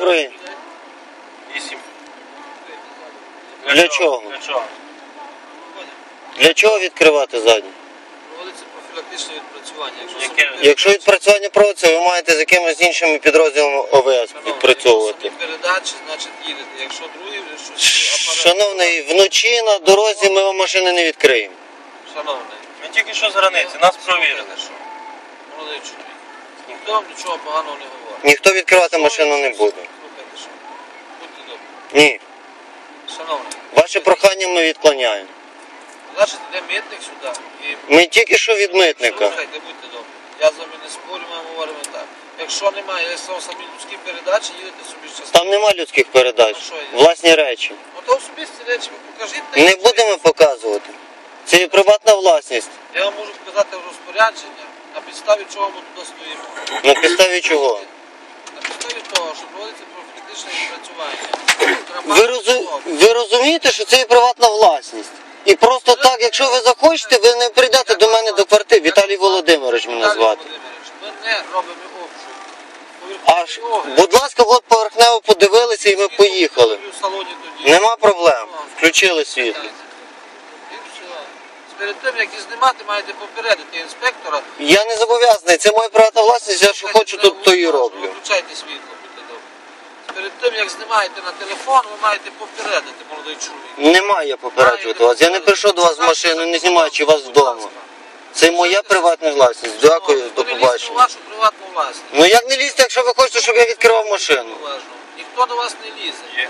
Добрий. Вісім. Для чого? Для чого? Для чого відкривати задню? Проводиться профілактичне відпрацювання. Якщо Яке? Якщо відпрацювання проводиться, ви маєте з якимись іншими підрозділами ОВС відпрацьовувати. передачі, значить їдете. Якщо другий щось апарат. Шановний, вночі на дорозі ми вам машини не відкриємо. Шановний. Ми тільки що з границі, нас провірили. Що? Молодий чоловік. Ніхто вам нічого поганого не говорить. Ніхто відкривати машину не буде. Слухайте, що? Будьте добрі. Ні. Шановний. Ваше прохання ми відклоняємо. Значить, йде митник сюди. І Ми тільки що від митника. Слухайте, будьте добрі. Я з вами не спорю, ми говоримо так. Якщо немає, якщо самі людські передачі, їдете собі щасливо. Там нема людських передач. Власні речі. Ну то особисті речі ви покажіть. та Не будемо показувати. Це є приватна власність. Я вам можу показати розпорядження, на підставі чого ми туди стоїмо. На підставі чого? На підставі того, що проводиться профілактичне відпрацювання. Ви, розу... ви розумієте, що це є приватна власність. І просто так, якщо ви захочете, ви не прийдете до мене до квартири. Віталій Володимирович мене Віталій звати. Володимирович, Ми не робимо. Аж, будь ласка, от поверхнево подивилися і ми поїхали. Нема проблем. Включили світло. Перед тим, як і знімати, маєте попередити інспектора. Я не зобов'язаний, це моя приватна власність, я що хочу, то, то і роблю. Виключайте світло, будьте добрі. Перед тим, як знімаєте на телефон, ви маєте попередити, молодий чоловік. Немає я попереджувати вас. Я не прийшов до вас з машини, не знімаючи вас вдома. Це моя приватна власність. Дякую, до Перелізьте побачення. вашу приватну власність. Ну як не лізьте, якщо ви хочете, щоб я відкривав машину? Уважно. Ніхто до вас не лізе.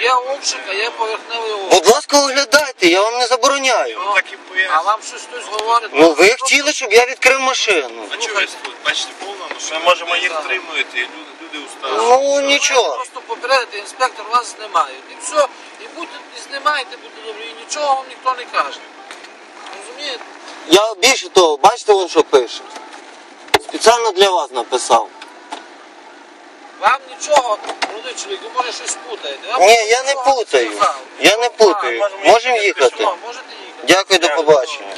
Є обшук. А є поверхневий обшук. Будь ласка, оглядайте, я вам не забороняю. Ну, так і а поясню. вам щось хтось говорить? Ну ви хотіли, щоб я відкрив машину. А чого ви тут? Бачите, повна машина. Ми можемо їх і люди, люди устали. Ну нічого. Просто попередити, інспектор вас знімає. І все. І будьте, і знімайте, будьте добрі, і нічого вам ніхто не каже. Розумієте? Я більше того, бачите, він що пише. Спеціально для вас написав. Вам нічого, молодий чоловік, ви може щось путаєте. Вам Ні, я не нічого путаю. сказав. Я не путаю. можемо Можемо їхати. їхати. Що, можете їхати? Дякую, до побачення.